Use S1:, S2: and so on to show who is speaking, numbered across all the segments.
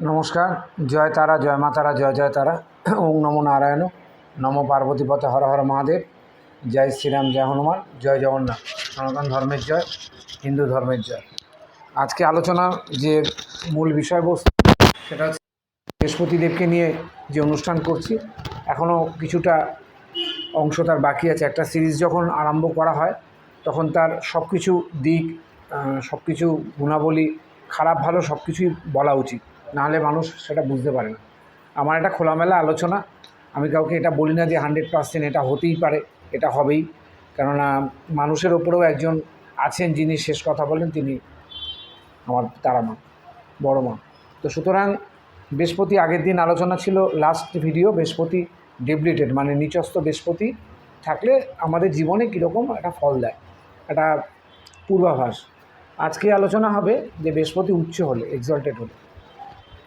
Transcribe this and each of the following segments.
S1: নমস্কার, জয় তারা, জয় মা তারা, জয় জয় তারা। ওং নমো নারায়ণ, নম পার্বতীপথে হর হর মহাদেব। জয় শ্রীরাম, জয় হনুমান, জয় জগন্নাথ। সনাতন ধর্মের জয়, হিন্দু ধর্মের জয়। আজকে আলোচনা যে মূল বিষয়বস্তু, সেটা হচ্ছে বৃহস্পতিদেবকে নিয়ে যে অনুষ্ঠান করছি। এখনও কিছুটা অংশ তার বাকি আছে। একটা সিরিজ যখন আরম্ভ করা হয়, তখন তার সব কিছু দিক সব কিছু গুণাবলী খারাপ, ভালো সব কিছুই বলা উচিত। নাহলে মানুষ সেটা বুঝতে পারে না। আমার একটা খোলামেলা আলোচনা। আমি কাউকে এটা বলি না যে হান্ড্রেড পার্সেন্ট এটা হতেই পারে, এটা হবেই। কেননা মানুষের ওপরেও একজন আছেন যিনি শেষ কথা বলেন তিনি আমার, তারা মা, বড় মা। তো সুতরাং বৃহস্পতি আগের দিন আলোচনা ছিল লাস্ট ভিডিও বৃহস্পতি ডেবলিটেড মানে নিচস্থ বৃহস্পতি থাকলে আমাদের জীবনে কীরকম একটা ফল দেয়, একটা পূর্বাভাস। আজকে আলোচনা হবে যে বৃহস্পতি উচ্চ হলে এক্সল্টেড হলে।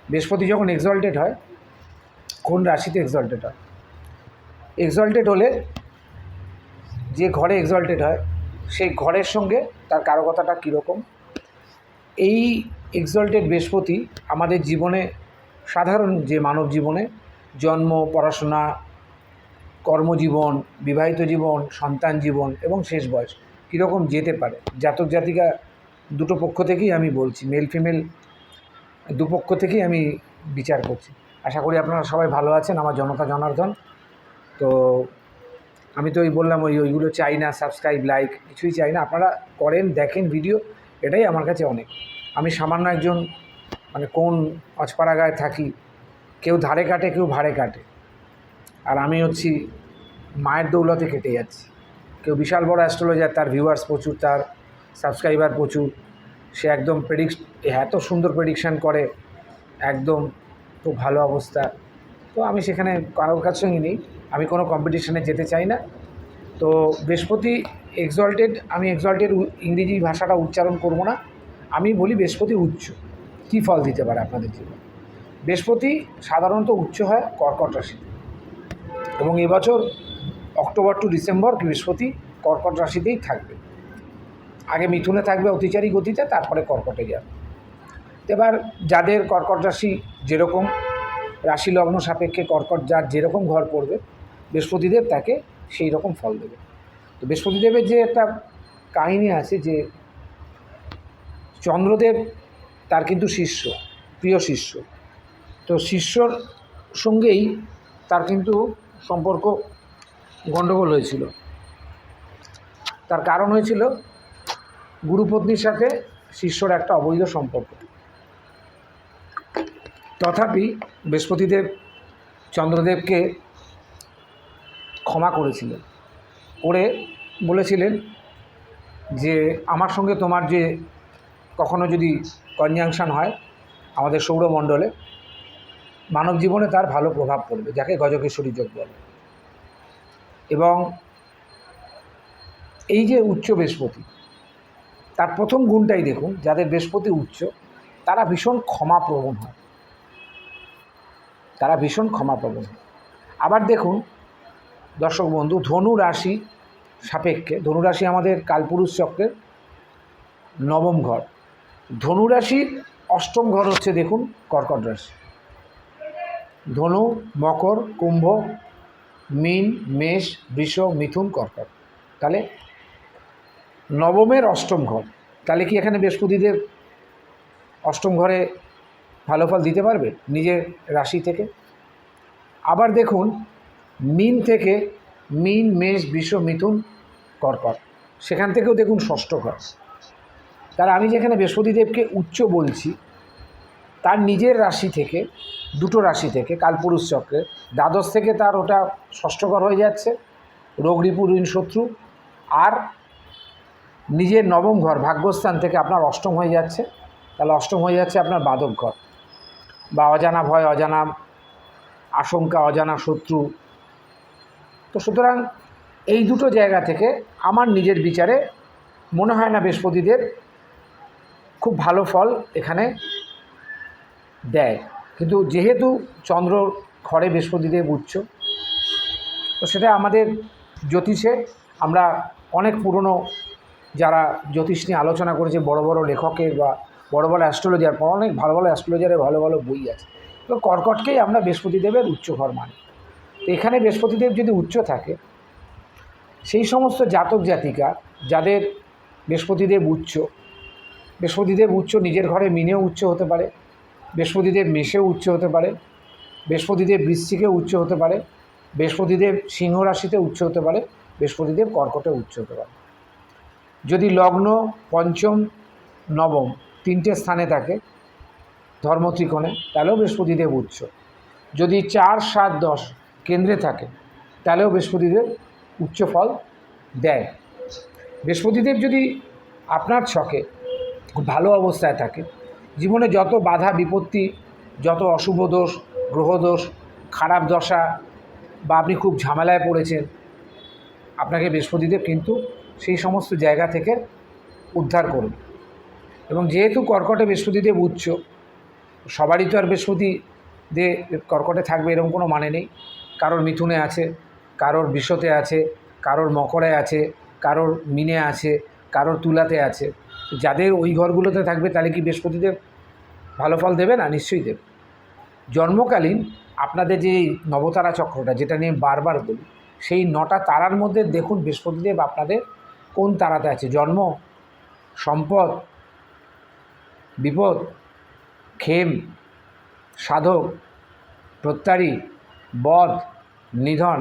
S1: বৃহস্পতি যখন এক্সল্টেড হয়, কোন রাশিতে এক্সল্টেড হয়? এক্সল্টেড হলে যে ঘরে এক্সল্টেড হয়, সেই ঘরের সঙ্গে তার কারকতাটা কীরকম? এই এক্সল্টেড বৃহস্পতি আমাদের জীবনে সাধারণ যে মানব জীবনে জন্ম, পড়াশোনা, কর্মজীবন, বিবাহিত জীবন, সন্তান জীবন এবং শেষ বয়স কীরকম যেতে পারে? জাতক জাতিকা দুটো পক্ষ থেকেই আমি বলছি মেল ফিমেল দুপক্ষ থেকেই আমি বিচার করছি। আশা করি আপনারা সবাই ভালো আছেন, আমার জনতা জনার্দন। তো আমি তো ওই বললাম, ওই ওইগুলো চাই না সাবস্ক্রাইব লাইক কিছুই চাই না। আপনারা করেন, দেখেন ভিডিও এটাই আমার কাছে অনেক। আমি সামান্য একজন মানে কোন অজপাড়াগায় থাকি, কেউ ধারে কাটে, কেউ ভাড়ে কাটে। আর আমি হচ্ছি, মায়ের দৌলতে কেটে যাচ্ছি। কেউ বিশাল বড় অ্যাস্ট্রোলজার তার ভিউয়ার্স প্রচুর, তার সাবস্ক্রাইবার প্রচুর। সে একদম প্রেডিক্ট এত সুন্দর প্রেডিকশান করে, একদম খুব ভালো অবস্থা। তো আমি সেখানে কারোর কাছ সঙ্গে নেই, আমি কোনো কম্পিটিশানে যেতে চাই না। তো বৃহস্পতি এক্সল্টেড আমি এক্সল্টেড ইংরেজি ভাষাটা উচ্চারণ করব না, আমি বলি বৃহস্পতি উচ্চ। কী ফল দিতে পারে আপনাদের জীবনে বৃহস্পতি সাধারণত উচ্চ হয় কর্কট রাশিতে। এবং এবছর অক্টোবর টু ডিসেম্বর বৃহস্পতি কর্কট রাশিতেই থাকবে। আগে মিথুনে থাকবে অতিচারী গতিতে, তারপরে কর্কটে যাবে। এবার যাদের কর্কট রাশি যেরকম, রাশি লগ্ন সাপেক্ষে কর্কট যার যেরকম ঘর পড়বে, বৃহস্পতিদেব তাকে সেই রকম ফল দেবে। তো বৃহস্পতিদেবের যে একটা কাহিনী আছে যে, চন্দ্রদেব তার কিন্তু শিষ্য, প্রিয় শিষ্য। তো শিষ্যর সঙ্গেই তার কিন্তু সম্পর্ক গণ্ডগোল হয়েছিল। তার কারণ হয়েছিল গুরুপত্নীর সাথে শিষ্যর একটা অবৈধ সম্পর্ক। তথাপি বৃহস্পতিদেব চন্দ্রদেবকে ক্ষমা করেছিলেন। করে বলেছিলেন যে, আমার সঙ্গে তোমার যে কখনো যদি কনজাংশন হয় আমাদের সৌরমণ্ডলে, মানব জীবনে তার ভালো প্রভাব পড়বে, যাকে গজকেশ্বরী যোগ বলে। এবং এই যে উচ্চ বৃহস্পতি তার প্রথম গুণটাই দেখুন, যাদের বৃহস্পতি উচ্চ, তারা ভীষণ ক্ষমাপ্রবণ হয়। তারা ভীষণ ক্ষমাপ্রবণ হয়। আবার দেখুন, দর্শক বন্ধু, ধনু রাশি সাপেক্ষে ধনুরাশি আমাদের কালপুরুষ চক্রের নবম ঘর। ধনুরাশির অষ্টম ঘর হচ্ছে দেখুন, কর্কট রাশি। ধনু, মকর, কুম্ভ, মিন, মেষ, বৃষ, মিথুন, কর্কট। তাহলে নবমের অষ্টম ঘর। তাহলে কি এখানে বৃহস্পতিদেব অষ্টম ঘরে ভালো ফল দিতে পারবে নিজের রাশি থেকে? আবার দেখুন, মিন থেকে মিন, মেষ, বৃষ, মিথুন, কর্কট। সেখান থেকেও দেখুন ষষ্ঠ ঘর। তার আমি যেখানে বৃহস্পতিদেবকে উচ্চ বলছি, তার নিজের রাশি থেকে, দুটো রাশি থেকে, কালপুরুষ চক্রে, দ্বাদশ থেকে তার ওটা ষষ্ঠঘর হয়ে যাচ্ছে, রোগ রিপু ঋণ শত্রু, আর নিজের নবম ঘর, ভাগ্যস্থান থেকে আপনার অষ্টম হয়ে যাচ্ছে। তাহলে অষ্টম হয়ে যাচ্ছে আপনার বাদক ঘর। বা অজানা ভয়, অজানা আশঙ্কা, অজানা শত্রু। তো সুতরাং এই দুটো জায়গা থেকে আমার নিজের বিচারে মনে হয় না বৃহস্পতিদের খুব ভালো ফল এখানে দেয়। কিন্তু যেহেতু চন্দ্র ঘরে বৃহস্পতিদেব উচ্চ, তো সেটা আমাদের জ্যোতিষে আমরা অনেক পুরনো যারা জ্যোতিষ নিয়ে আলোচনা করেছে, বড় বড় লেখকের বা বড় বড় অ্যাস্ট্রোলজার অনেক ভালো ভালো অ্যাস্ট্রোলজারের ভালো ভালো বই আছে। তো কর্কটকেই আমরা বৃহস্পতিদেবের উচ্চ ঘর মানি। তো এখানে বৃহস্পতিদেব যদি উচ্চ থাকে, সেই সমস্ত জাতক জাতিকা যাদের বৃহস্পতিদেব উচ্চ বৃহস্পতিদেব উচ্চ নিজের ঘরে মিনেও উচ্চ হতে পারে, বৃহস্পতিদেব মেষেও উচ্চ হতে পারে, বৃহস্পতিদেব বৃশ্চিকে উচ্চ হতে পারে, বৃহস্পতিদেব সিংহ রাশিতে উচ্চ হতে পারে, বৃহস্পতিদেব কর্কটে উচ্চ হতে পারে। যদি লগ্ন, পঞ্চম, নবম তিনটে স্থানে থাকে ধর্মত্রিকোণে, তাহলেও বৃহস্পতিদেব উচ্চ যদি চার, সাত, দশ কেন্দ্রে থাকে, তাহলেও বৃহস্পতিদেব উচ্চ ফল দেয়। বৃহস্পতিদেব যদি আপনার ছকে ভালো অবস্থায় থাকে, জীবনে যত বাধা, বিপত্তি, যত অশুভ দোষ গ্রহদোষ খারাপ দশা বা আপনি খুব ঝামেলায় পড়েছেন, আপনাকে বৃহস্পতিদেব কিন্তু সমস্ত জায়গা থেকে উদ্ধার করবে এবং যেহেতু কর্কটে বৃহস্পতিদেব উচ্চ, সবারই তো আর বৃহস্পতি দে কর্কটে থাকবে এরকম কোনো মানে নেই। কারোর মিথুনে আছে, কারোর বিশ্বতে আছে, কারোর মকরে আছে, কারোর মিনে আছে, কারোর তুলাতে আছে। যাদের ওই ঘরগুলোতে থাকবে তাহলে কি বৃহস্পতিদেব ভালো ফল দেবে না? নিশ্চয়ই দেবে। জন্মকালীন আপনাদের যে নবতারা চক্রটা, যেটা নিয়ে বারবার বলি, সেই নটা তারার মধ্যে দেখুন বৃহস্পতিদেব আপনাদের কোন তারাতে আছে? জন্ম, সম্পদ, বিপদ, ক্ষেম, সাধক, প্রত্যারী, বধ, নিধন,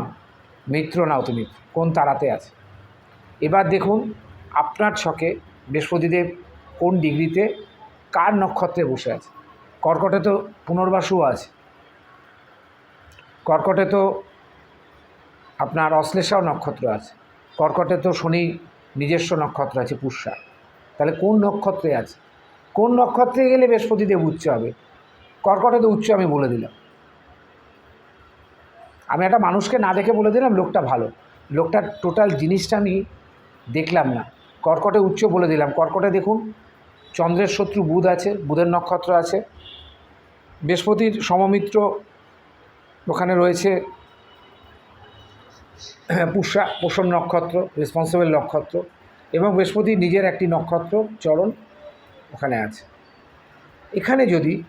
S1: মিত্র না মিত্র কোন তারাতে আছে? এবার দেখুন আপনার ছকে বৃহস্পতিদেব কোন ডিগ্রিতে কার নক্ষত্রে বসে আছে? কর্কটে তো পুনর্বাসুও আছে। কর্কটে তো আপনার অশ্লেষাও নক্ষত্র আছে। কর্কটে তো শনি নিজস্ব নক্ষত্র আছে পুষ্যা। তাহলে কোন নক্ষত্রে আছে? কোন নক্ষত্রে গেলে বৃহস্পতিদেব উচ্চ হবে? কর্কটে তো উচ্চ আমি বলে দিলাম। আমি একটা মানুষকে না দেখে বলে দিলাম, লোকটা ভালো। লোকটার টোটাল জিনিসটা আমি দেখলাম না। কর্কটে উচ্চ বলে দিলাম। কর্কটে দেখুন, চন্দ্রের শত্রু বুধ আছে, বুধের নক্ষত্র আছে। বৃহস্পতির সমমিত্র ওখানে রয়েছে পুষা পোষণ নক্ষত্র রেসপন্সিবল নক্ষত্র এবং বৃহস্পতি নিজের একটি নক্ষত্র চরণ ওখানে আছে। এখানে যদি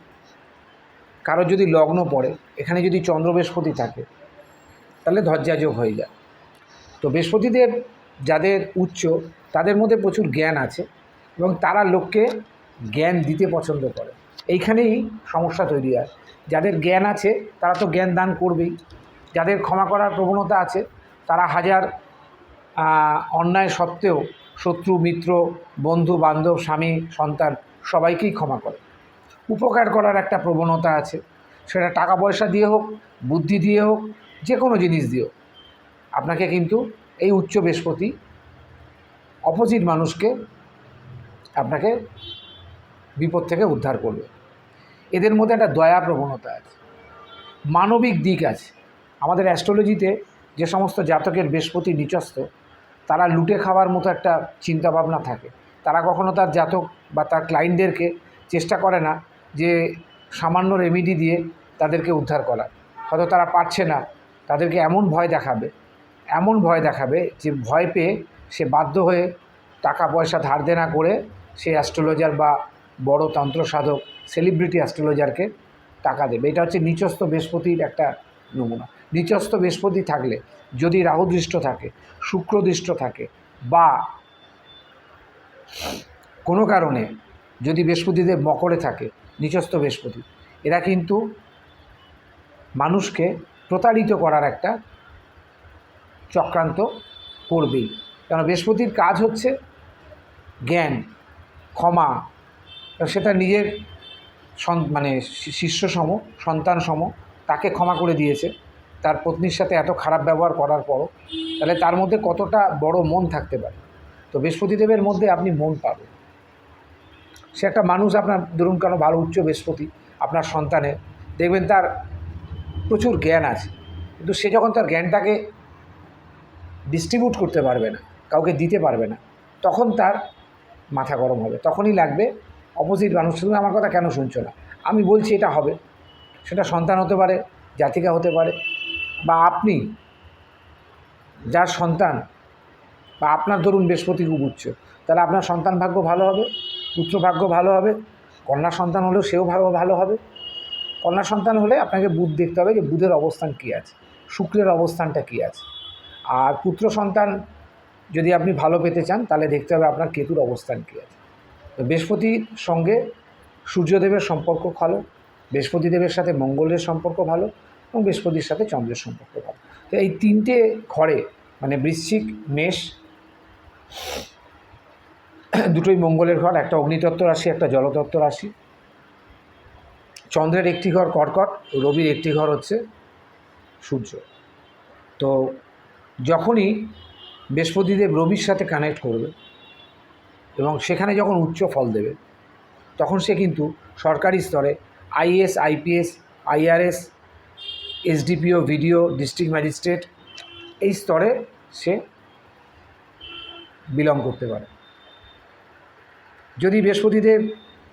S1: কারও যদি লগ্ন পড়ে, এখানে যদি চন্দ্র বৃহস্পতি থাকে, তাহলে ধৈর্যাযোগ হয়ে যায়। তো বৃহস্পতিদেব যাদের উচ্চ, তাদের মধ্যে প্রচুর জ্ঞান আছে এবং তারা লোককে জ্ঞান দিতে পছন্দ করে। এইখানেই সমস্যা তৈরি হয়। যাদের জ্ঞান আছে, তারা তো জ্ঞান দান করবেই। যাদের ক্ষমা করার প্রবণতা আছে তারা হাজার অন্যায় সত্ত্বেও শত্রু, মিত্র, বন্ধু, বান্ধব, স্বামী, সন্তান সবাইকেই ক্ষমা করে। উপকার করার একটা প্রবণতা আছে। সেটা টাকা পয়সা দিয়ে হোক, বুদ্ধি দিয়ে হোক যে কোনো জিনিস দিয়ে হোক। আপনাকে কিন্তু এই উচ্চ বৃহস্পতি অপোজিট মানুষকে আপনাকে বিপদ থেকে উদ্ধার করবে। এদের মধ্যে একটা দয়া প্রবণতা আছে। মানবিক দিক আছে। আমাদের অ্যাস্ট্রোলজিতে যে সমস্ত জাতকের বৃহস্পতি নিচস্থ, তারা লুটে খাওয়ার মতো একটা চিন্তাভাবনা থাকে। তারা কখনো তার জাতক বা তার ক্লায়েন্টদেরকে চেষ্টা করে না যে সামান্য রেমিডি দিয়ে তাদেরকে উদ্ধার করা। হয়তো তারা পারছে না, তাদেরকে এমন ভয় দেখাবে, এমন ভয় দেখাবে যে ভয় পেয়ে সে বাধ্য হয়ে টাকা পয়সা ধার দেনা করে সে অ্যাস্ট্রোলজার বা বড় তন্ত্র সাধক সেলিব্রিটি অ্যাস্ট্রোলজারকে টাকা দেবে। এটা হচ্ছে নিচস্থ বৃহস্পতির একটা নমুনা। নিচস্থ বৃহস্পতি থাকলে, যদি রাহুদৃষ্ট থাকে শুক্রদৃষ্ট থাকে, বা কোনো কারণে যদি বৃহস্পতিদেব মকরে থাকে নিচস্থ বৃহস্পতি, এরা কিন্তু মানুষকে প্রতারিত করার একটা চক্রান্ত করবেই। কারণ বৃহস্পতির কাজ হচ্ছে জ্ঞান, ক্ষমা সেটা নিজের মানে শি- শিষ্যসম, সন্তানসম, তাকে ক্ষমা করে দিয়েছে। তার পত্নীর সাথে এত খারাপ ব্যবহার করার পরও তাহলে তার মধ্যে কতটা বড় মন থাকতে পারে? তো বৃহস্পতিদেবের মধ্যে আপনি মন পাবেন। সে একটা মানুষ আপনার, ধরুন কেন ভালো উচ্চ বৃহস্পতি, আপনার সন্তানের, দেখবেন তার প্রচুর জ্ঞান আছে। কিন্তু সে যখন তার জ্ঞানটাকে ডিস্ট্রিবিউট করতে পারবে না, কাউকে দিতে পারবে না, তখন তার মাথা গরম হবে। তখনই লাগবে, অপোজিট মানুষ, তুমি আমার কথা কেন শুনছো না? আমি বলছি এটা হবে। সেটা সন্তান হতে পারে, জাতিকা হতে পারে বা আপনি, যার সন্তান, বা আপনার ধরুন বৃহস্পতি খুব উচ্চ, তাহলে আপনার সন্তান ভাগ্য ভালো হবে, পুত্র ভাগ্য ভালো হবে কন্যা সন্তান হলেও সেও ভালো ভালো হবে। কন্যা সন্তান হলে আপনাকে বুধ দেখতে হবে যে বুধের অবস্থান কী আছে, শুক্রের অবস্থানটা কী আছে। আর পুত্র সন্তান যদি আপনি ভালো পেতে চান, তাহলে দেখতে হবে আপনার কেতুর অবস্থান কী আছে। তো বৃহস্পতির সঙ্গে সূর্যদেবের সম্পর্ক ভালো, বৃহস্পতিদেবের সাথে মঙ্গলের সম্পর্ক ভালো এবং বৃহস্পতির সাথে চন্দ্রের সম্পর্ক ভালো তো এই তিনটে ঘরে মানে বৃশ্চিক, মেষ, দুটোই মঙ্গলের ঘর, একটা অগ্নিতত্ত্ব রাশি, একটা জলতত্ত্ব রাশি। চন্দ্রের একটি ঘর কর্কট, রবির একটি ঘর হচ্ছে সূর্য। তো যখনই বৃহস্পতিদেব রবির সাথে কানেক্ট করবে এবং সেখানে যখন উচ্চ ফল দেবে, তখন সে কিন্তু সরকারি স্তরে, IAS, IPS, IRS SDPO, BDO, district magistrate, এই স্তরে সে বিলং করতে পারে। যদি বৃহস্পতিদেব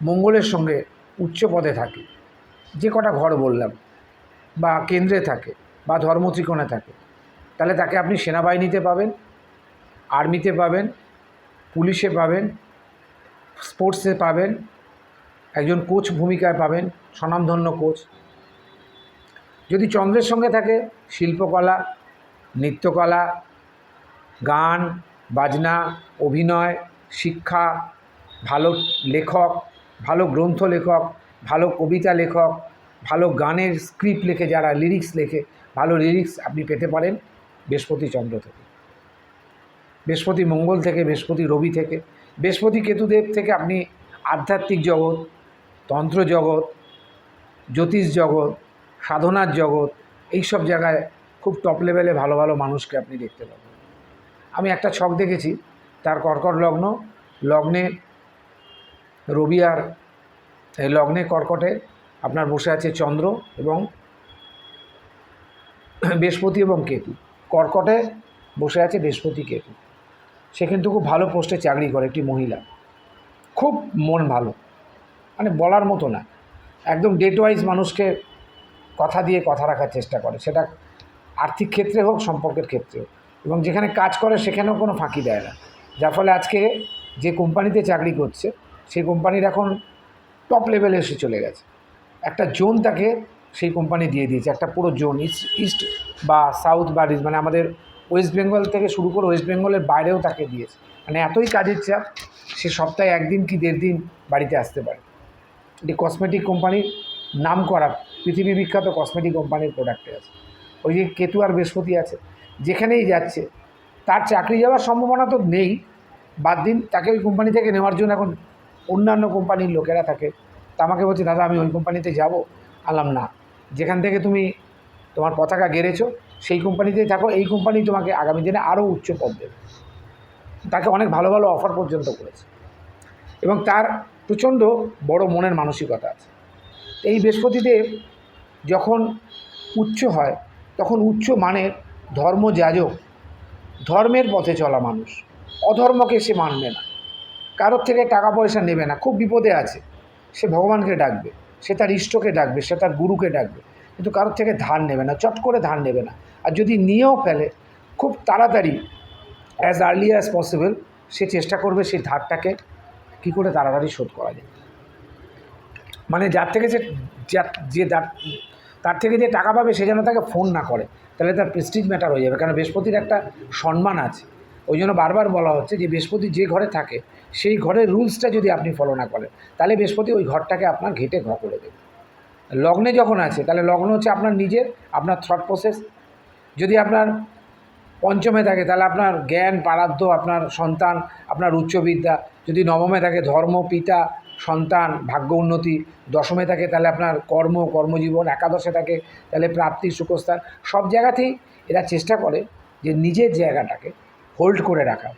S1: মঙ্গলের সঙ্গে উচ্চ পদে থাকে, যে কটা ঘর বললাম, বা কেন্দ্রে থাকে, বা ধর্মত্রিকোণে থাকে, তাহলে তাকে আপনি সেনাবাহিনীতে পাবেন, আর্মিতে পাবেন, পুলিশে পাবেন, স্পোর্টসে পাবেন, একজন কোচ ভূমিকায় পাবেন, স্বনামধন্য কোচ। যদি চন্দ্রের সঙ্গে থাকে, শিল্পকলা, নৃত্যকলা, গান, বাজনা, অভিনয়, শিক্ষা, ভালো লেখক, ভালো গ্রন্থ লেখক, ভালো কবিতা লেখক, ভালো গানের স্ক্রিপ্ট লেখে, যারা লিরিক্স লেখে, ভালো লিরিক্স আপনি পেতে পারেন বৃহস্পতি চন্দ্র থেকে। বৃহস্পতি মঙ্গল থেকে, বৃহস্পতি রবি থেকে, বৃহস্পতি কেতুদেব থেকে আপনি আধ্যাত্মিক জগৎ, তন্ত্র জগৎ, জ্যোতিষ জগৎ সাধনার জগৎ, এইসব জায়গায় খুব টপ লেভেলে ভালো ভালো মানুষকে আপনি দেখতে পাবেন। আমি একটা ছক দেখেছি, তার কর্কট লগ্ন, লগ্নে রবি আর লগ্নে কর্কটে, আপনার বসে আছে চন্দ্র এবং বৃহস্পতি এবং কেতু। কর্কটে বসে আছে বৃহস্পতি, কেতু। সে কিন্তু খুব ভালো পোস্টে চাকরি করে, একটি মহিলা। খুব মন ভালো। মানে বলার মতো না। একদম ডেট ওয়াইজ মানুষকে কথা দিয়ে কথা রাখার চেষ্টা করে। সেটা আর্থিক ক্ষেত্রে হোক, সম্পর্কের ক্ষেত্রে হোক। এবং যেখানে কাজ করে, সেখানেও কোনো ফাঁকি দেয় না। যার ফলে আজকে যে কোম্পানিতে চাকরি করছে, সেই কোম্পানির এখন টপ লেভেলে এসে চলে গেছে। একটা জোন তাকে সেই কোম্পানি দিয়ে দিয়েছে। একটা পুরো জোন ইস্ট ইস্ট বা সাউথ বা মানে আমাদের ওয়েস্ট বেঙ্গল থেকে শুরু করে ওয়েস্ট বেঙ্গলের বাইরেও তাকে দিয়েছে। মানে এতই কাজের চাপ, সে সপ্তাহে একদিন কি দেড় দিন বাড়িতে আসতে পারে। এটি কসমেটিক কোম্পানির নাম করা পৃথিবী বিখ্যাত কসমেটিক কোম্পানির প্রোডাক্টে আছে। ওই যে কেতু আর বৃহস্পতি আছে, যেখানেই যাচ্ছে, তার চাকরি যাওয়ার সম্ভাবনা তো নেই। বাদ দিন, তাকে ওই কোম্পানি থেকে নেওয়ার জন্য এখন অন্যান্য কোম্পানির লোকেরা থাকে। তা আমাকে বলছে, দাদা, আমি ওই কোম্পানিতে যাব। আলাম না, যেখান থেকে তুমি তোমার পতাকা গেড়েছো, সেই কোম্পানিতেই থাকো। এই কোম্পানি তোমাকে আগামী দিনে আরও উচ্চ পদ দেবে। তাকে অনেক ভালো ভালো অফার পর্যন্ত করেছে। এবং তার প্রচণ্ড বড় মনের মানসিকতা আছে। এই বৃহস্পতিদেব যখন উচ্চ হয়, তখন উচ্চ মানের ধর্ম ধর্মযাজক ধর্মের পথে চলা মানুষ। অধর্মকে সে মানবে না। কারোর থেকে টাকা পয়সা নেবে না। খুব বিপদে আছে। সে ভগবানকে ডাকবে। সে তার ইষ্টকে ডাকবে। সে তার গুরুকে ডাকবে। কিন্তু কারোর থেকে ধার নেবে না। চট করে ধার নেবে না। আর যদি নিয়েও ফেলে, খুব তাড়াতাড়ি অ্যাজ আর্লি অ্যাজ পসিবল সে চেষ্টা করবে সেই ধারটাকে কী করে তাড়াতাড়ি শোধ করা যায়। মানে যার থেকে যে যা- যার- তার থেকে যে টাকা পাবে সে যেন তাকে ফোন না করে, তাহলে তার প্রেস্টিজ ম্যাটার হয়ে যাবে। কারণ বৃহস্পতির একটা সম্মান আছে। ওই জন্য বারবার বলা হচ্ছে যে বৃহস্পতি যে ঘরে থাকে, সেই ঘরের রুলসটা যদি আপনি ফলো না করেন, তাহলে বৃহস্পতি ওই ঘরটাকে আপনার ঘেটে ঘ করে দেবে। লগ্নে যখন আছে, তাহলে লগ্ন হচ্ছে আপনার নিজের, আপনার থট প্রসেস যদি আপনার পঞ্চমে থাকে, তাহলে আপনার জ্ঞান পারাধ্য আপনার সন্তান, আপনার উচ্চবিদ্যা। যদি নবমে থাকে, ধর্ম, পিতা সন্তান, ভাগ্য উন্নতি, দশমে থাকে তাহলে আপনার কর্ম, কর্মজীবন, একাদশে থাকে তাহলে প্রাপ্তি, সুখস্থান, সব জায়গাতেই এরা চেষ্টা করে যে নিজের জায়গাটাকে হোল্ড করে রাখা।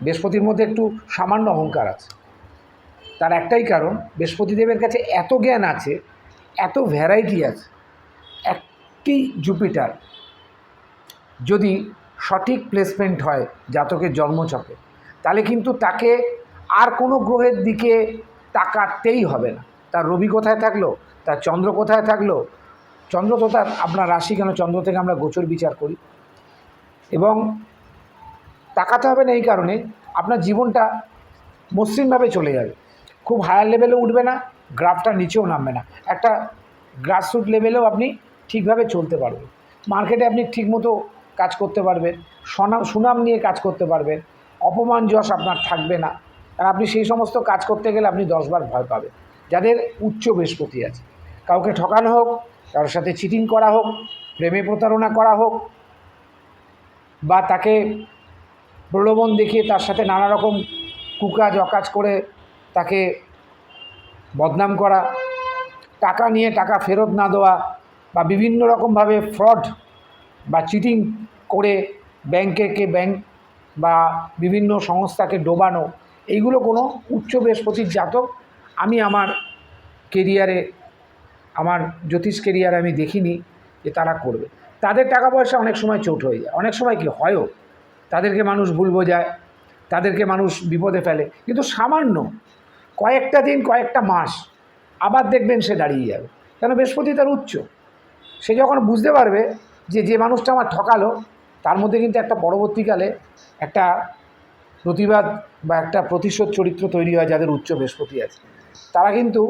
S1: বৃহস্পতির মধ্যে একটু সামান্য অহংকার আছে। তার একটাই কারণ, বৃহস্পতিদেবের কাছে এত জ্ঞান আছে, এত ভ্যারাইটি আছে একটি জুপিটার যদি সঠিক প্লেসমেন্ট হয় জাতকের জন্মচকে তাহলে কিন্তু তাকে আর কোনো গ্রহের দিকে তাকাতেই হবে না। তার রবি কোথায় থাকল? তার চন্দ্র কোথায় থাকল? চন্দ্র তো তার আপনার রাশি, কেন চন্দ্র থেকে আমরা গোচর বিচার করি। এবং তাকাতে হবে না এই কারণে, আপনার জীবনটা মসৃণভাবে চলে যাবে। খুব হায়ার লেভেলে উঠবে না গ্রাফটা নিচেও নামবে না। একটা গ্রাসরুট লেভেলেও আপনি ঠিকভাবে চলতে পারবেন। মার্কেটে আপনি ঠিকমতো কাজ করতে পারবেন সনাম সুনাম নিয়ে কাজ করতে পারবেন। অপমান, যশ আপনার থাকবে না। আর আপনি সেই সমস্ত কাজ করতে গেলে আপনি দশবার ভয় পাবেন। যাদের উচ্চ বৃহস্পতি আছে। কাউকে ঠকানো হোক, কারোর সাথে চিটিং করা হোক, প্রেমে প্রতারণা করা হোক, বা তাকে প্রলোভন দেখিয়ে তার সাথে নানা রকম কুকাজ, অকাজ করে তাকে বদনাম করা, টাকা নিয়ে টাকা ফেরত না দেওয়া, বা বিভিন্ন রকমভাবে ফ্রড বা চিটিং করে ব্যাংকেকে ব্যাংক বা বিভিন্ন সংস্থাকে ডোবানো এইগুলো কোনো উচ্চ বৃহস্পতির জাতক আমি আমার কেরিয়ারে, আমার জ্যোতিষ কেরিয়ারে আমি দেখিনি যে তারা করবে। তাদের টাকা পয়সা অনেক সময় চোট হয়ে যায়। অনেক সময় কি হয়ও। তাদেরকে মানুষ ভুল বোঝায়, তাদেরকে মানুষ বিপদে ফেলে। কিন্তু সামান্য কয়েকটা দিন, কয়েকটা মাস আবার দেখবেন সে দাঁড়িয়ে যাবে। কেন বৃহস্পতি তার উচ্চ। সে যখন বুঝতে পারবে যে যে মানুষটা আমার ঠকালো, তার মধ্যে কিন্তু একটা পরবর্তীকালে একটা প্রতিবাদ বা একটা প্রতিশোধ চরিত্র তৈরি হয় যাদের উচ্চ বৃহস্পতি আছে। তারা কিন্তু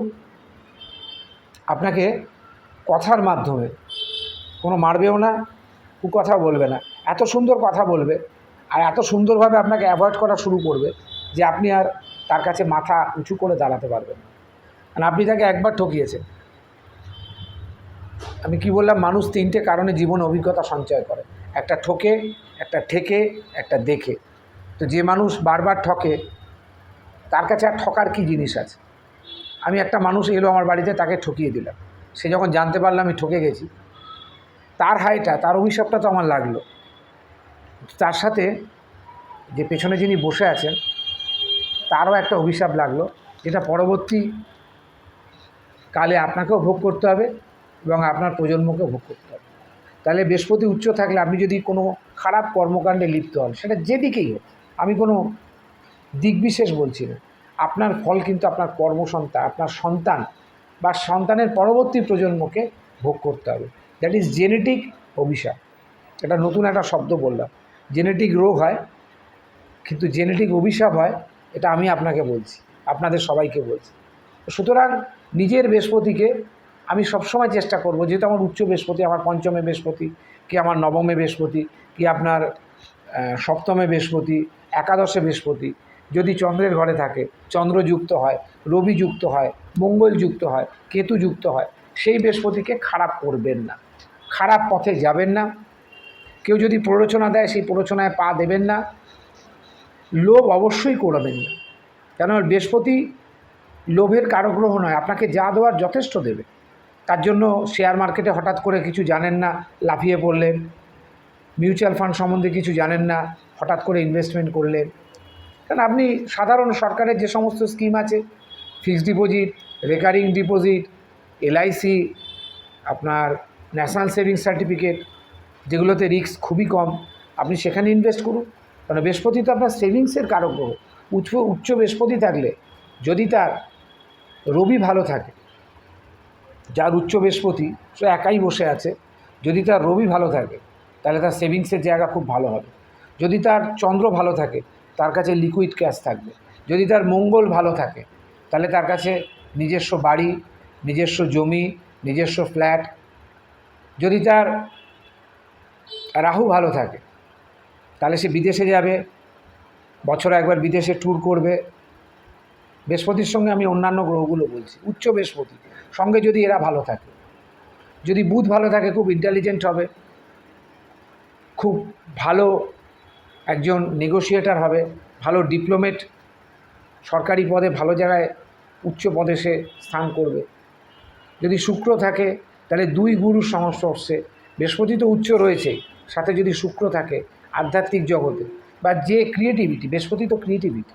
S1: আপনাকে কথার মাধ্যমে, কোনো মারবেও না কুকথা বলবে না, এত সুন্দর কথা বলবে আর এত সুন্দরভাবে আপনাকে অ্যাভয়েড করা শুরু করবে যে আপনি আর তার কাছে মাথা উঁচু করে দাঁড়াতে পারবেন কারণ আপনি তাকে একবার ঠকিয়েছেন। আমি কি বললাম? মানুষ তিনটে কারণে জীবন অভিজ্ঞতা সঞ্চয় করে। একটা ঠকে, একটা ঠেকে, একটা দেখে। তো যে মানুষ বারবার ঠকে, তার কাছে আর ঠকার কী জিনিস আছে? আমি একটা মানুষ এলো আমার বাড়িতে, তাকে ঠকিয়ে দিলাম। সে যখন জানতে পারলাম আমি ঠকে গেছি, তার হাইটা, তার অভিশাপটা তো আমার লাগল। তার সাথে যে পেছনে যিনি বসে আছেন, তারও একটা অভিশাপ লাগল, যেটা পরবর্তী কালে আপনাকেও ভোগ করতে হবে এবং আপনার প্রজন্মকেও ভোগ করতে হবে। তাহলে বৃহস্পতি উচ্চ থাকলে আপনি যদি কোনো খারাপ কর্মকাণ্ডে লিপ্ত হন, সেটা যেদিকেই হোক আমি কোনো দিকবিশেষ বলছি না। আপনার ফল কিন্তু আপনার কর্মসন্তান, আপনার সন্তান বা সন্তানের পরবর্তী প্রজন্মকে ভোগ করতে হবে। দ্যাট ইজ জেনেটিক অভিশাপ। এটা নতুন একটা শব্দ বললাম। জেনেটিক রোগ হয়, কিন্তু জেনেটিক অভিশাপ হয়, এটা আমি আপনাকে বলছি, আপনাদের সবাইকে বলছি। সুতরাং নিজের বৃহস্পতিকে আমি সবসময় চেষ্টা করব, যেহেতু আমার উচ্চ বৃহস্পতি, আমার পঞ্চমে বৃহস্পতি, কি আমার নবমে বৃহস্পতি, কি আপনার সপ্তমে বৃহস্পতি একাদশে বৃহস্পতি, যদি চন্দ্রের ঘরে থাকে, চন্দ্র যুক্ত হয়, রবি যুক্ত হয়, মঙ্গল যুক্ত হয়, কেতু যুক্ত হয়, সেই বৃহস্পতিকে খারাপ করবেন না। খারাপ পথে যাবেন না। কেউ যদি প্ররোচনা দেয়, সেই প্ররোচনায় পা দেবেন না। লোভ অবশ্যই করবেন না। কেন বৃহস্পতি লোভের কারগ্রহ নয়, আপনাকে যা দেওয়ার যথেষ্ট দেবে। তার জন্য শেয়ার মার্কেটে হঠাৎ করে কিছু জানেন না, লাফিয়ে পড়লেন। মিউচুয়াল ফান্ড সম্বন্ধে কিছু জানেন না, হঠাৎ করে ইনভেস্টমেন্ট করলেন। কারণ আপনি সাধারণ সরকারের যে সমস্ত স্কিম আছে fixed deposit recurring deposit LIC আপনার ন্যাশনাল সেভিংস সার্টিফিকেট যেগুলোতে রিস্ক খুবই কম, আপনি সেখানে ইনভেস্ট করুন। কারণ বৃহস্পতি তো আপনার সেভিংসের কারক গ্রহ। উচ্চ উচ্চ বৃহস্পতি থাকলে যদি তার রবি ভালো থাকে, যার উচ্চ বৃহস্পতি সে একাই বসে আছে, যদি তার রবি ভালো থাকে তাহলে তার সেভিংসের জায়গা খুব ভালো হবে। যদি তার চন্দ্র ভালো থাকে, তার কাছে লিকুইড ক্যাশ থাকবে। যদি তার মঙ্গল ভালো থাকে, তাহলে তার কাছে নিজস্ব বাড়ি, নিজস্ব জমি, নিজস্ব ফ্ল্যাট যদি তার রাহু ভালো থাকে, তাহলে সে বিদেশে যাবে, বছরে একবার বিদেশে ট্যুর করবে। বৃহস্পতির সঙ্গে আমি অন্যান্য গ্রহগুলো বলছি, উচ্চ বৃহস্পতি। সঙ্গে যদি এরা ভালো থাকে, যদি বুধ ভালো থাকে, খুব ইন্টেলিজেন্ট হবে। খুব ভালো একজন নেগোশিয়েটার হবে, ভালো ডিপ্লোমেট সরকারি পদে ভালো জায়গায় উচ্চ পদে সে স্থান করবে। যদি শুক্র থাকে, তাহলে দুই গুরুর সংস্পর্শে, বৃহস্পতি তো উচ্চ রয়েছেই সাথে যদি শুক্র থাকে, আধ্যাত্মিক জগতে, বা যে ক্রিয়েটিভিটি বৃহস্পতি তো ক্রিয়েটিভিটি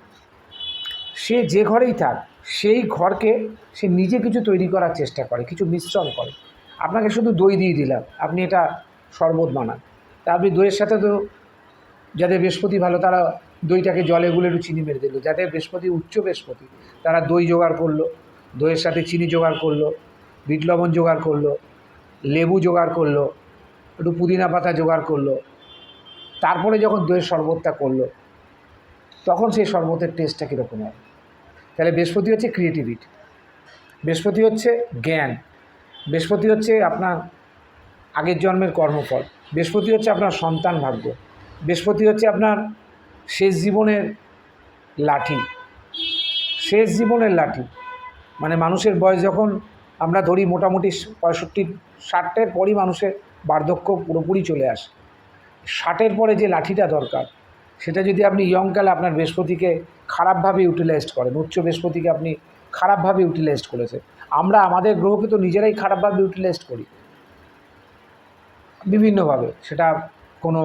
S1: সে যে ঘরেই থাক, সেই ঘরকে সে নিজে কিছু তৈরি করার চেষ্টা করে, কিছু মিশ্রণ করে। আপনাকে শুধু দই দিয়ে দিলাম, আপনি এটা শরবত বানান। তা আপনি দইয়ের সাথে তো যাদের বৃহস্পতি ভালো, তারা দইটাকে জলে গুলে একটু চিনি মেরে দিল। যাদের বৃহস্পতি, উচ্চ বৃহস্পতি, তারা দই জোগাড় করল, দইয়ের সাথে চিনি জোগাড় করল, বিট লবণ জোগাড় করল, লেবু জোগাড় করল, একটু পুদিনা পাতা জোগাড় করল, তারপরে যখন দইয়ের শরবতটা করল, তখন সেই শরবতের টেস্টটা কীরকম হয়? তাহলে বৃহস্পতি হচ্ছে ক্রিয়েটিভিটি বৃহস্পতি হচ্ছে জ্ঞান, বৃহস্পতি হচ্ছে আপনার আগের জন্মের কর্মফল। বৃহস্পতি হচ্ছে আপনার সন্তান ভাগ্য। বৃহস্পতি হচ্ছে আপনার শেষ জীবনের লাঠি। শেষ জীবনের লাঠি। মানে মানুষের বয়স যখন আমরা ধরি মোটামুটি পঁয়ষট্টি, ষাটের পরই মানুষের বার্ধক্য পুরোপুরি চলে আসে। ষাটের পরে যে লাঠিটা দরকার, সেটা যদি আপনি ইয়ংকালে আপনার বৃহস্পতিকে খারাপভাবে ইউটিলাইজড করেন, উচ্চ বৃহস্পতিকে আপনি খারাপভাবে ইউটিলাইজড করেছে আমরা, আমাদের গ্রহকে তো নিজেরাই খারাপভাবে ইউটিলাইজড করি। বিভিন্নভাবে। সেটা কোনো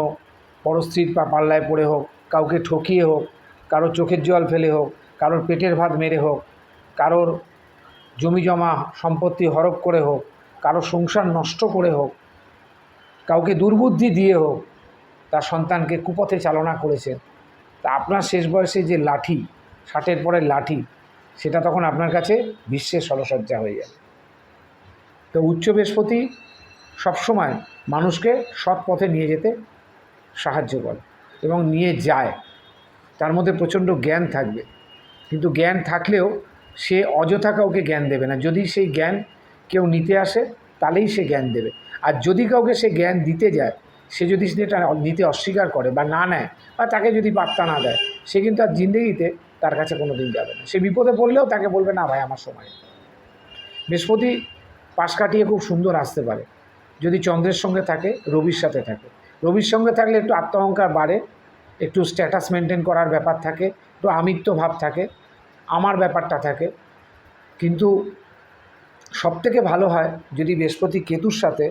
S1: পরস্ত্রীর বা পাল্লায় পড়ে হোক, কাউকে ঠকিয়ে হোক, কারোর চোখের জল ফেলে হোক, কারোর পেটের ভাত মেরে হোক, কারোর জমি জমা সম্পত্তি হরপ করে হোক, কারোর সংসার নষ্ট করে হোক, কাউকে দুর্বুদ্ধি দিয়ে হোক, তার সন্তানকে কুপথে চালনা করেছেন। তা আপনার শেষ বয়সে যে লাঠি, ষাটের পরে লাঠি, সেটা তখন আপনার কাছে বিশ্বের সরসজ্জা হয়ে যাবে। তো উচ্চ বৃহস্পতি সবসময় মানুষকে সৎ পথে নিয়ে যেতে সাহায্য করে এবং নিয়ে যায়। তার মধ্যে প্রচণ্ড জ্ঞান থাকবে। কিন্তু জ্ঞান থাকলেও সে অযথা কাউকে জ্ঞান দেবে না। যদি সেই জ্ঞান কেউ নিতে আসে, তাহলেই সে জ্ঞান দেবে। আর যদি কাউকে সে জ্ঞান দিতে যায়, সে যদি সেটা নিতে অস্বীকার করে বা না নেয় বা তাকে যদি পাত্তা না দেয়, সে কিন্তু আর জিন্দগিতে তার কাছে কোনো দিন যাবে না। সে বিপদে পড়লেও তাকে বলবে, না ভাই, আমার সময় বৃহস্পতি পাশ কাটিয়ে খুব সুন্দর আসতে পারে। যদি চন্দ্রের সঙ্গে থাকে, রবির সাথে থাকে। রবির সঙ্গে থাকলে একটু আত্মহংকার বাড়ে, একটু স্ট্যাটাস মেনটেন করার ব্যাপার থাকে, একটু আমিত্ব ভাব থাকে, আমার ব্যাপারটা থাকে। কিন্তু সবথেকে ভালো হয় যদি বৃহস্পতি কেতুর সাথে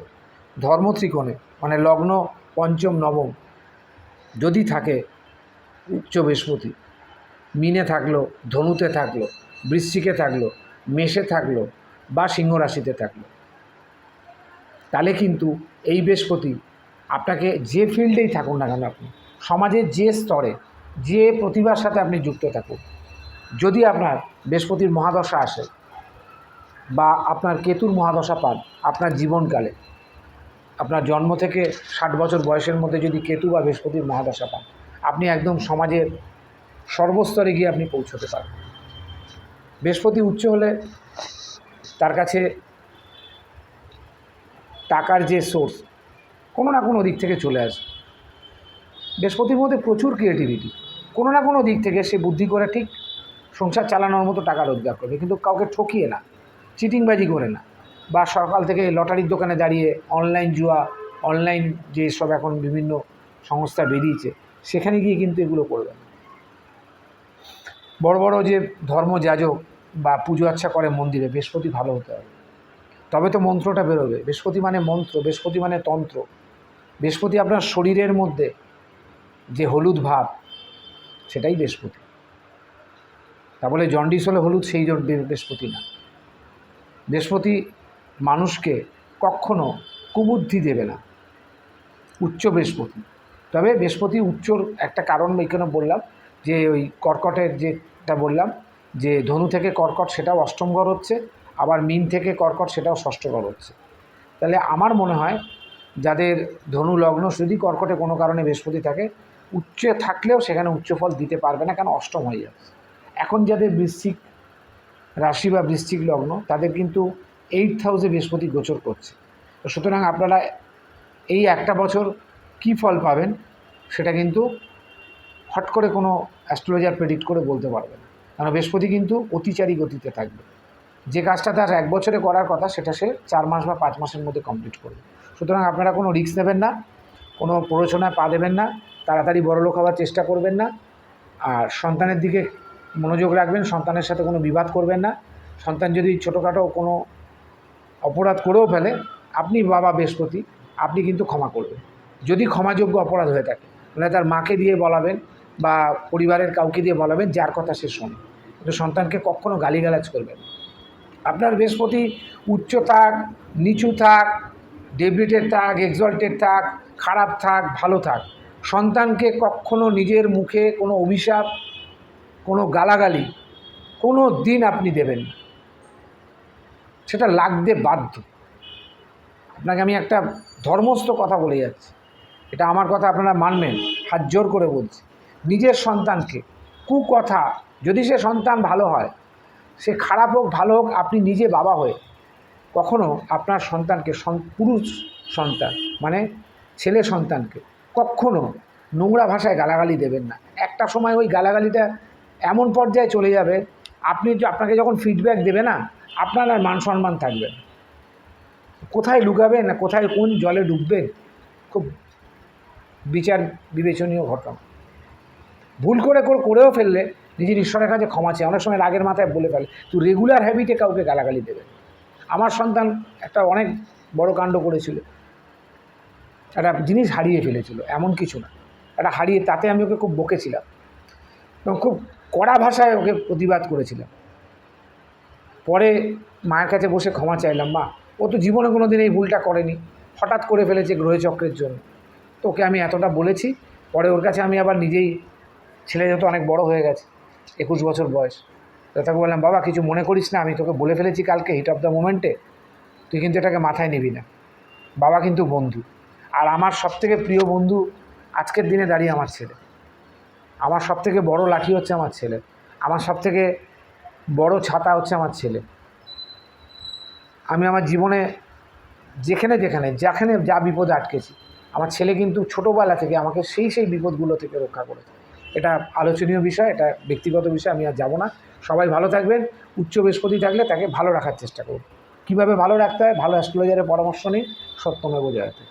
S1: ধর্মত্রিকোণে মানে লগ্ন পঞ্চম, নবম, যদি থাকে উচ্চ বৃহস্পতি, মিনে থাকল, ধনুতে থাকল, বৃশ্চিকে থাকল, মেষে থাকল বা সিংহ রাশিতে থাকল। তাহলে কিন্তু এই বৃহস্পতি আপনাকে যে ফিল্ডেই থাকুন না কেন আপনি, সমাজের যে স্তরে, যে প্রতিভার সাথে আপনি যুক্ত থাকুন, যদি আপনার বৃহস্পতির মহাদশা আসে বা আপনার কেতুর মহাদশা পান আপনার জীবনকালে, আপনার জন্ম থেকে ষাট বছর বয়সের মধ্যে যদি কেতু বা বৃহস্পতির মহাদশা পান, আপনি একদম সমাজের সর্বস্তরে গিয়ে আপনি পৌঁছতে পারবেন। বৃহস্পতি উচ্চ হলে তার কাছে টাকার যে সোর্স কোনো না কোনো দিক থেকে চলে আসে। বৃহস্পতির মধ্যে প্রচুর ক্রিয়েটিভিটি কোনো না কোনো দিক থেকে সে বুদ্ধি করে ঠিক সংসার চালানোর মতো টাকা রোজগার করবে, কিন্তু কাউকে ঠকিয়ে না, চিটিংবাজি করে না। বা সকাল থেকে লটারির দোকানে দাঁড়িয়ে অনলাইন জুয়া অনলাইন যে সব এখন বিভিন্ন সংস্থা বেরিয়েছে, সেখানে গিয়ে কিন্তু এগুলো করবে বড় বড় যে ধর্মযাজক বা পুজো আচ্ছা করে মন্দিরে, বৃহস্পতি ভালো হতে হবে। তবে তো মন্ত্রটা বেরোবে। বৃহস্পতি মানে মন্ত্র, বৃহস্পতি মানে তন্ত্র। বৃহস্পতি আপনার শরীরের মধ্যে যে হলুদ ভাব, সেটাই বৃহস্পতি। তা বলে জন্ডিস হলে হলুদ, সেই বৃহস্পতি না। বৃহস্পতি মানুষকে কখনো কুবুদ্ধি দেবে না। উচ্চ বৃহস্পতি। তবে বৃহস্পতি উচ্চর একটা কারণ এখানে বললাম, যে ওই কর্কটের যেটা বললাম, যে ধনু থেকে কর্কট, সেটাও অষ্টম ঘর হচ্ছে। আবার মিন থেকে কর্কট সেটাও ষষ্ঠ ঘর হচ্ছে। তাহলে আমার মনে হয় যাদের ধনু লগ্ন যদি কর্কটে কোনো কারণে বৃহস্পতি থাকে, উচ্চে থাকলেও সেখানে উচ্চ ফল দিতে পারবে না কেন অষ্টম হয়ে যাচ্ছে। এখন যাদের বৃশ্চিক রাশি বা বৃশ্চিক লগ্ন, তাদের কিন্তু এইট হাউসে বৃহস্পতি গোচর করছে। তো সুতরাং আপনারা এই একটা বছর কী ফল পাবেন, সেটা কিন্তু হট করে কোনো অ্যাস্ট্রোলজার প্রেডিক্ট করে বলতে পারবে না। কারণ বৃহস্পতি কিন্তু অতিচারী গতিতে থাকবে। যে কাজটা তার এক বছরে করার কথা, সেটা সে চার মাস বা পাঁচ মাসের মধ্যে কমপ্লিট করবে। সুতরাং আপনারা কোনো রিস্ক নেবেন না, কোনো প্ররোচনায় পা দেবেন না, তাড়াতাড়ি বড়লোক হওয়ার চেষ্টা করবেন না, আর সন্তানের দিকে মনোযোগ রাখবেন, সন্তানের সাথে কোনো বিবাদ করবেন না। সন্তান যদি ছোটোখাটো কোনো অপরাধ করেও ফেলে, আপনি বাবা বৃহস্পতি, আপনি কিন্তু ক্ষমা করবেন। যদি ক্ষমাযোগ্য অপরাধ হয়ে থাকে, তাহলে তার মাকে দিয়ে বলাবেন বা পরিবারের কাউকে দিয়ে বলাবেন, যার কথা সে শোনে। কিন্তু সন্তানকে কখনও গালিগালাজ করবেন না। আপনার বৃহস্পতি উচ্চ থাক, নিচু থাক ডেবিটেড থাক এক্সল্টেড থাক, খারাপ থাক, ভালো থাক। সন্তানকে কখনো নিজের মুখে কোনো অভিশাপ, কোনো গালাগালি, কোনো দিন আপনি দেবেন সেটা লাগতে বাধ্য। আপনাকে আমি একটা ধর্মস্থ কথা বলে যাচ্ছি। এটা আমার কথা আপনারা মানবেন, হাত জোর করে বলছি। নিজের সন্তানকে, কুকথা, যদি সে সন্তান ভালো হয় সে খারাপ হোক, ভালো হোক, আপনি নিজে বাবা হয়ে কখনো আপনার সন্তানকে সন- পুরুষ সন্তান মানে ছেলে সন্তানকে কখনো নোংরা ভাষায় গালাগালি দেবেন না। একটা সময় ওই গালাগালিটা এমন পর্যায়ে চলে যাবে, আপনি আপনাকে যখন ফিডব্যাক দেবে না, আপনার আর মান সম্মান থাকবে কোথায় লুকাবেন না কোথায় কোন জলে ডুববেন? খুব বিচার বিবেচনীয় ঘটনা। ভুল করে করেও ফেললে নিজের ঈশ্বরের কাছে ক্ষমা চেয়ে অনেক সময় রাগের মাথায় বলে ফেলে, তুই রেগুলার হ্যাবিটে কাউকে গালাগালি দেবে। আমার সন্তান একটা অনেক বড় কাণ্ড করেছিল। একটা জিনিস হারিয়ে ফেলেছিল, এমন কিছু না। একটা হারিয়ে তাতে আমি ওকে খুব বকেছিলাম এবং খুব কড়া ভাষায় ওকে প্রতিবাদ করেছিলাম। পরে মায়ের কাছে বসে ক্ষমা চাইলাম, মা, ও তো জীবনে কোনো দিন এই ভুলটা করেনি। হঠাৎ করে ফেলেছে গ্রহচক্রের জন্য। তো ওকে আমি এতটা বলেছি, পরে ওর কাছে আমি আবার নিজেই ছেলে যেহেতু অনেক বড় হয়ে গেছে একুশ বছর বয়স। তো তাকে বললাম, বাবা, কিছু মনে করিস না, আমি তোকে বলে ফেলেছি কালকে হিট অফ দ্য মোমেন্টে তুই কিন্তু এটাকে মাথায় নিবি না। বাবা কিন্তু বন্ধু। আর আমার সবথেকে প্রিয় বন্ধু আজকের দিনে দাঁড়িয়ে আমার ছেলে। আমার সবথেকে বড় লাঠি হচ্ছে আমার ছেলে। আমার সবথেকে বড় ছাতা হচ্ছে আমার ছেলে। আমি আমার জীবনে যেখানে যেখানে যেখানে যা বিপদে আটকেছি, আমার ছেলে কিন্তু ছোটোবেলা থেকে আমাকে সেই সেই বিপদগুলো থেকে রক্ষা করেছে। এটা আলোচনীয় বিষয়, এটা ব্যক্তিগত বিষয়, আমি আর যাব না। সবাই ভালো থাকবেন, উচ্চ বৃহস্পতি থাকলে তাকে ভালো রাখার চেষ্টা করুন। কীভাবে ভালো রাখতে হয়, ভালো অ্যাস্ট্রোলজারের পরামর্শ নিন সত্যমে জয়তে